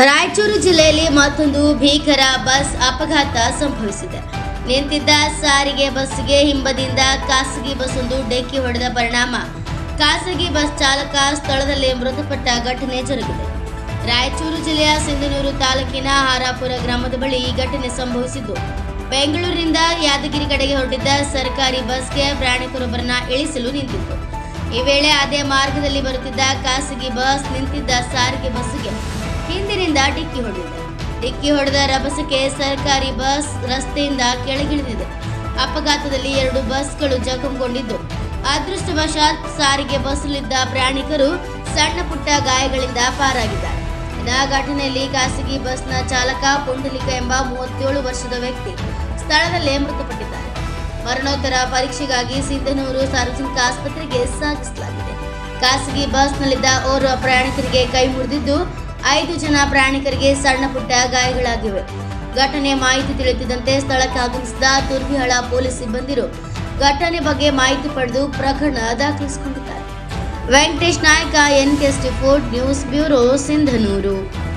ರಾಯಚೂರು ಜಿಲ್ಲೆಯಲ್ಲಿ ಮತ್ತೊಂದು ಭೀಕರ ಬಸ್ ಅಪಘಾತ ಸಂಭವಿಸಿದೆ. ನಿಂತಿದ್ದ ಸಾರಿಗೆ ಬಸ್ಗೆ ಹಿಂಬದಿಯಿಂದ ಖಾಸಗಿ ಬಸ್ಸೊಂದು ಡೆಕ್ಕಿ ಹೊಡೆದ ಪರಿಣಾಮ. ಖಾಸಗಿ ಬಸ್ ಚಾಲಕ ಸ್ಥಳದಲ್ಲೇ ಮೃತಪಟ್ಟ ಘಟನೆ ಜರುಗಿದೆ. ರಾಯಚೂರು ಜಿಲ್ಲೆಯ ಸಿಂಧನೂರು ತಾಲೂಕಿನ ಹಾರಾಪುರ ಗ್ರಾಮದ ಬಳಿ ಈ ಘಟನೆ ಸಂಭವಿಸಿದ್ದು. ಬೆಂಗಳೂರಿನಿಂದ ಯಾದಗಿರಿ ಕಡೆಗೆ ಹೊರಟಿದ್ದ ಸರ್ಕಾರಿ ಬಸ್ಗೆ ಪ್ರಯಾಣಿಕರೊಬ್ಬರನ್ನ ಇಳಿಸಲು ನಿಂತಿತ್ತು. ಈ ವೇಳೆ ಅದೇ ಮಾರ್ಗದಲ್ಲಿ ಬರುತ್ತಿದ್ದ ಖಾಸಗಿ ಬಸ್ ನಿಂತಿದ್ದ ಸಾರಿಗೆ ಬಸ್ಗೆ ಹಿಂದಿನಿಂದ ಡಿಕ್ಕಿ ಹೊಡೆದಿದೆ. ಡಿಕ್ಕಿ ಹೊಡೆದ ರಭಸಕ್ಕೆ ಸರ್ಕಾರಿ ಬಸ್ ರಸ್ತೆಯಿಂದ ಕೆಳಗಿಳಿದಿದೆ. ಅಪಘಾತದಲ್ಲಿ ಎರಡು ಬಸ್ಗಳು ಜಖಂಗೊಂಡಿದ್ದು. ಅದೃಷ್ಟವಶಾತ್ ಸಾರಿಗೆ ಬಸ್ಸಲ್ಲಿದ್ದ ಪ್ರಯಾಣಿಕರು ಸಣ್ಣ ಪುಟ್ಟ ಗಾಯಗಳಿಂದ ಪಾರಾಗಿದ್ದಾರೆ. ಇದಾ ಘಟನೆಯಲ್ಲಿ ಖಾಸಗಿ ಬಸ್ನ ಚಾಲಕ ಪುಂಡಲಿಕ ಎಂಬ ಮೂವತ್ತೇಳು ವರ್ಷದ ವ್ಯಕ್ತಿ ಸ್ಥಳದಲ್ಲೇ ಮೃತಪಟ್ಟಿದ್ದಾರೆ. ಮರಣೋತ್ತರ ಪರೀಕ್ಷೆಗಾಗಿ ಸಿದ್ದನೂರು ಸಾರ್ವಜನಿಕ ಆಸ್ಪತ್ರೆಗೆ ಸಾಗಿಸಲಾಗಿದೆ. ಖಾಸಗಿ ಬಸ್ನಲ್ಲಿದ್ದ ಓರ್ವ ಪ್ರಯಾಣಿಕರಿಗೆ ಕೈ ಮುರಿದಿದ್ದು ಐದು ಜನ ಪ್ರಯಾಣಿಕರಿಗೆ ಸಣ್ಣ ಪುಟ್ಟ ಗಾಯಗಳಾಗಿವೆ. ಘಟನೆ ಮಾಹಿತಿ ತಿಳಿಯುತ್ತಿದ್ದಂತೆ ಸ್ಥಳಕ್ಕೆ ಆಗಮಿಸಿದ ತುರ್ವಿಹಳ ಪೊಲೀಸ್ ಸಿಬ್ಬಂದಿರು ಘಟನೆ ಬಗ್ಗೆ ಮಾಹಿತಿ ಪಡೆದು ಪ್ರಕರಣ ದಾಖಲಿಸಿಕೊಂಡಿದ್ದಾರೆ. Venkatesh Naik N K news bureau, Sindhanur.